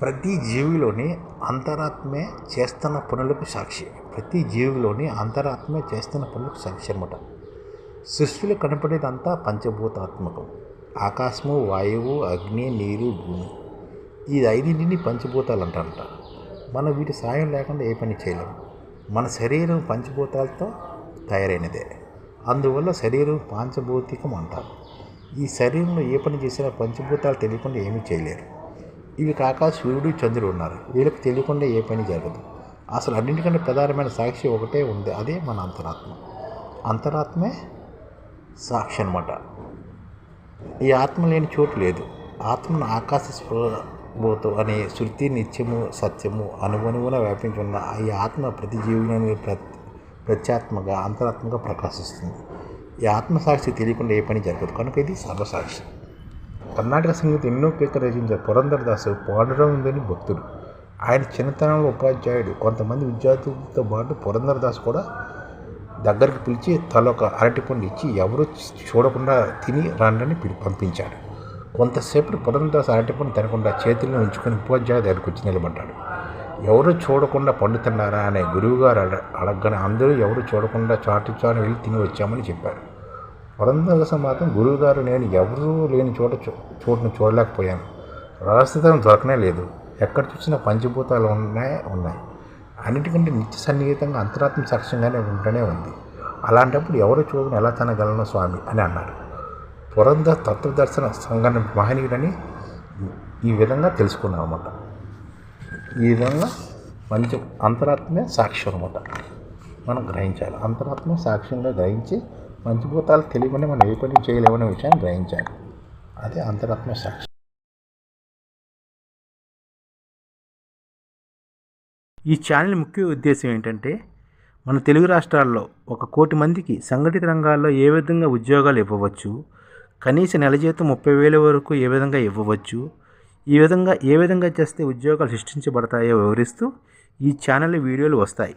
ప్రతి జీవిలోని అంతరాత్మే చేస్తున్న పనులకు సాక్షి. ప్రతి జీవిలోని అంతరాత్మే చేస్తున్న పనులకు సాక్షి అనమాట సృష్టిలో కనపడేదంతా పంచభూతాత్మకం. ఆకాశము వాయువు అగ్ని నీరు భూమి. ఈ ఐదింటిని పంచభూతాలు అంటారంట మనం వీటి సాయం లేకుండా ఏ పని చేయలేము మన శరీరం పంచభూతాలతో తయారైనదే. అందువల్ల శరీరం పాంచభౌతికం అంటారు. ఈ శరీరంలో ఏ పని చేసినా పంచభూతాలు తెలియకుండా ఏమీ చేయలేరు. ఇవి కాక సూర్యుడు చంద్రుడు ఉన్నారు. వీళ్ళకి తెలియకుండా ఏ పని జరగదు. అసలు అన్నింటికంటే ప్రధానమైన సాక్షి ఒకటే ఉంది. అదే మన అంతరాత్మ. అంతరాత్మే సాక్షి అనమాట ఈ ఆత్మ లేని చోటు లేదు. ఆత్మను ఆకాశ స్పృహతో అనే శృతి నిత్యము సత్యము అనుగుణమున వ్యాపించున్న ఈ ఆత్మ ప్రతి జీవులను ప్ర ప్రత్యాత్మగా అంతరాత్మగా ప్రకాశిస్తుంది. ఈ ఆత్మసాక్షి తెలియకుండా ఏ పని జరగదు. కనుక ఇది సర్వసాక్షి. కర్ణాటక సంగీతం ఎన్నో కీర్తన రచించిన పురంధరదాసు పాండురంగుని భక్తుడు ఆయన చిన్నతనంలో ఉపాధ్యాయుడు. కొంతమంది విద్యార్థులతో పాటు పురంధరదాస్ కూడా దగ్గరికి పిలిచి తలొక అరటిపండు ఇచ్చి ఎవరు చూడకుండా తిని రండని పిలి పంపించాడు. కొంతసేపు పురంధరదాస్ అరటిపండు తినకుండా చేతుల్లో ఉంచుకొని ఉపాధ్యాయుడు దగ్గరికి వచ్చి నిలబడ్డాడు. ఎవరు చూడకుండా పండు తిన్నారా అనే గురువుగారు అడ అడగగానే అందరూ ఎవరు చూడకుండా చాటు చాటు వెళ్ళి తిని వచ్చామని చెప్పారు. పురంధరదాస మాత్రం గురువుగారు నేను ఎవరూ లేని చోట చూ చోటును చూడలేకపోయాను. రహస్యతనం దొరకనే లేదు. ఎక్కడ చూసినా పంచభూతాలు ఉన్నాయి ఉన్నాయి. అన్నిటికంటే నిత్య సన్నిహితంగా అంతరాత్మ సాక్ష్యంగానే ఉంటూనే ఉంది. అలాంటప్పుడు ఎవరు చూపును ఎలా తనగలను స్వామి అని అన్నారు. పురంధర తత్వదర్శన సంఘటన మహనీయుడని ఈ విధంగా తెలుసుకున్నాం అనమాట ఈ విధంగా మంచి అంతరాత్మే సాక్ష్యం అనమాట మనం గ్రహించాలి. అంతరాత్మ సాక్ష్యంగా గ్రహించి పంచభూతాలు తెలియకుండా మనం ఏ పని చేయలేమనే విషయాన్ని గ్రహించాలి. అదే అంతరాత్మ సాక్షి. ఈ ఛానల్ ముఖ్య ఉద్దేశం ఏంటంటే మన తెలుగు రాష్ట్రాల్లో ఒక కోటి మందికి సంఘటిత రంగాల్లో ఏ విధంగా ఉద్యోగాలు ఇవ్వవచ్చు కనీస నెల జీతం ముప్పై వేల వరకు ఏ విధంగా ఇవ్వవచ్చు ఈ విధంగా ఏ విధంగా చేస్తే ఉద్యోగాలు సృష్టించబడతాయో వివరిస్తూ ఈ ఛానల్ వీడియోలు వస్తాయి.